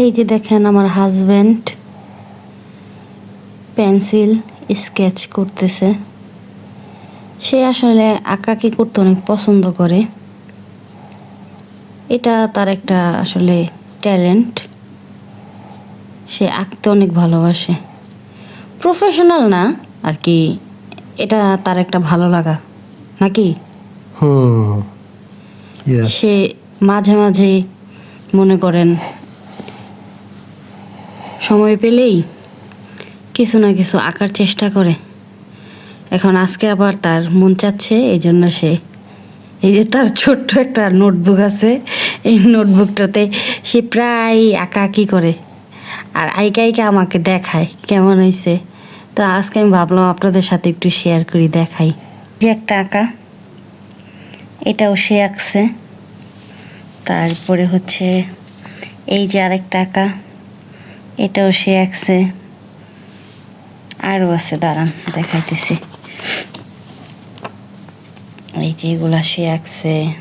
এই যে দেখেন আমার হাজব্যান্ড পেন্সিল স্কেচ করতেছে। সে আসলে আঁকাকি করতে অনেক পছন্দ করে। এটা তার একটা আসলে ট্যালেন্ট সে আঁকতে অনেক ভালোবাসে। প্রফেশনাল না আর কি এটা তার একটা ভালো লাগা নাকি সে মাঝে মাঝে মনে করেন সময় পেলেই কিছু না কিছু আঁকার চেষ্টা করে। এখন আজকে আবার তার মন চাচ্ছে এই জন্য সে এই যে তার ছোট্ট একটা নোটবুক আছে, এই নোটবুকটাতে সে প্রায় আঁকাআঁকি করে। আর আইকা আইকা আমাকে দেখায় কেমন হয়েছে তো আজকে আমি ভাবলাম আপনাদের সাথে একটু শেয়ার করি, দেখাই। যে একটা আঁকা, এটাও সে আঁকছে। তারপরে হচ্ছে এই যে আরেকটা আঁকা। এটাও সে আঁকছে আরও আছে, দাঁড়ান, দেখাইতেছি। এই যে এগুলা সে আঁকছে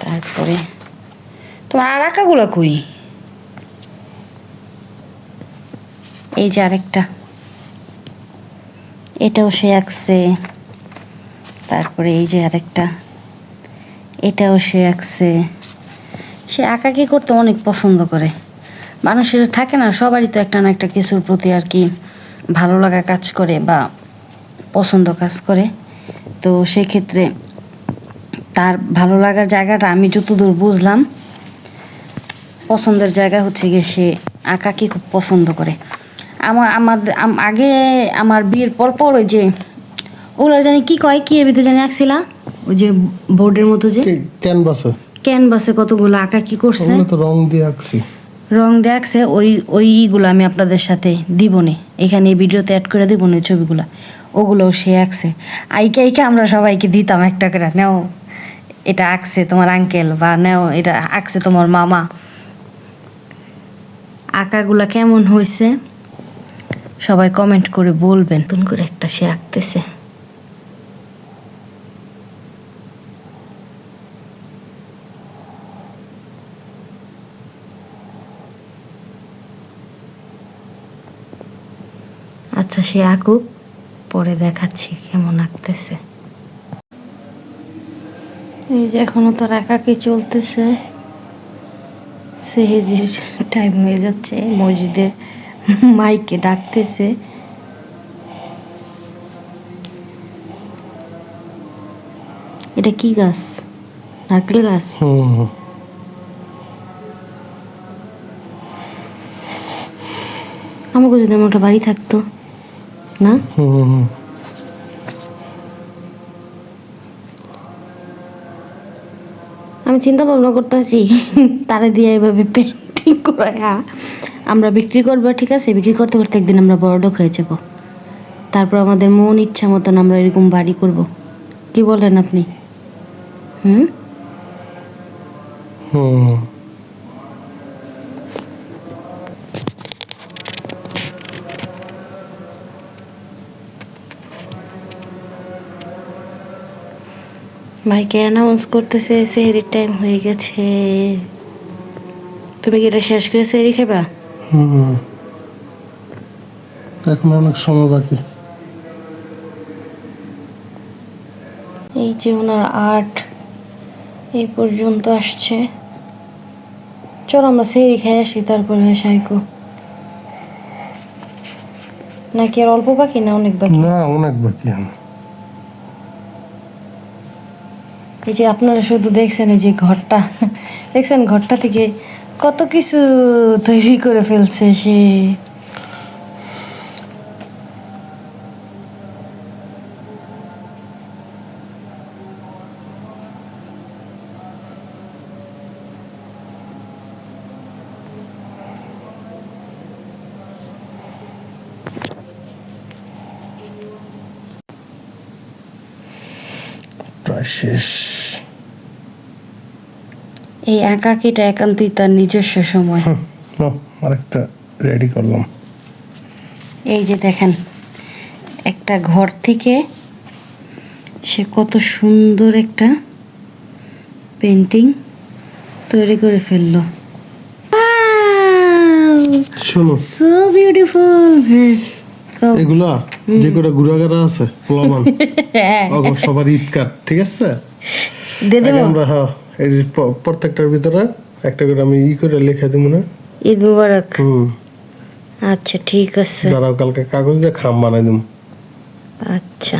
তারপরে তোমার আর আঁকাগুলো কই? এই যে আরেকটা। এটাও সে আঁকছে তারপরে এই যে আরেকটা। এটাও সে আঁকছে সে আঁকাকি করতে অনেক পছন্দ করে। মানুষের থাকে না সবারই তো একটা না একটা কিছুর প্রতি আর কি ভালো লাগা কাজ করে বা পছন্দ কাজ করে। তো সেক্ষেত্রে তার ভালো লাগার জায়গাটা আমি যতদূর বুঝলাম পছন্দের জায়গা হচ্ছে গিয়ে সে আঁকাকি খুব পছন্দ করে। আমার আমাদের আগে আমার বিয়ের পর পর ওই যে ওগুলো জানি কি কয় কি ভিতরে জানি আঁকছিলা? ওই যে বোর্ডের মতো যে? ক্যানভাসে। ক্যানভাসে কতগুলো আঁকা কি করছে? তো রং দিয়ে আঁকছি। রং দেখছে, ওই, ওইগুলো আমি আপনাদের সাথে দিব নে এখানে এই ভিডিওতে অ্যাড করে দিব না ছবিগুলো। ওগুলোও সে আঁকছে। আইকে আইকে আমরা সবাইকে দিতাম একটা করে, নেও, এটা আঁকছে তোমার আঙ্কেল বা নেও, এটা আঁকছে তোমার মামা। আঁকাগুলা কেমন হয়েছে সবাই কমেন্ট করে বলবেন। নতুন করে একটা সে আঁকতেছে। আচ্ছা সে আঁকুক পরে দেখাচ্ছি কেমন আঁকতেছে। এই যে এখনও তার একাকি চলতেছে। সেহেরির টাইম হয়ে যাচ্ছে মসজিদে মাইকে ডাকতেছে। এটা কি গাছ? নারকেল গাছ। আমাকে যদি আমার একটা বাড়ি থাকতো। না। আমি চিন্তা ভাবনা করতেছি, তারা দিয়ে এভাবে পেন্টিং করায়া আমরা বিক্রি করব, ঠিক আছে? বিক্রি করতে করতে একদিন আমরা বড়লোক হয়ে যাব। তারপর আমাদের মন ইচ্ছা মতন আমরা এরকম বাড়ি করব। কি বলেন আপনি? হুম? হুম। ভাইকে অ্যানাউন্স করতেছে সেহরির টাইম হয়ে গেছে। তুমি কি এটা শেষ করে সেহরি খেবা হুম। এখন অনেক সময় বাকি। এই যে ওনার আর্ট এই পর্যন্ত আসছে। চলো আমরা সেহরি খেয়ে আসি তারপরে সাইকো। নাকি আর অল্প বাকি না অনেক বাকি? না অনেক বাকি এখন। এই যে আপনারা শুধু দেখছেন এই যে ঘরটা, দেখছেন ঘরটা থেকে কত কিছু তৈরি করে ফেলছে সে। শেষ। এই একাকিটা একান্তই তার নিজস্ব সময়। আরেকটা রেডি করলাম। এই যে দেখেন একটা ঘর থেকে সে কত সুন্দর একটা পেন্টিং তৈরি করে ফেলল। সো বিউটিফুল হ্যাঁ। এগুলা যে কটা গুড়াগাড়া আছে পোলামান হ্যাঁ। সবার ঈদ কার্ড ঠিক আছে? আমরা হ্যাঁ। প- প্রত্যেকটার ভিতরে একটা করে আমি ই করে লিখে দিব না? ঈদ মুবারক। হুম। আচ্ছা ঠিক আছে। দাঁড়াও কালকে কাগজ দিয়ে খাম বানাই দিব আচ্ছা।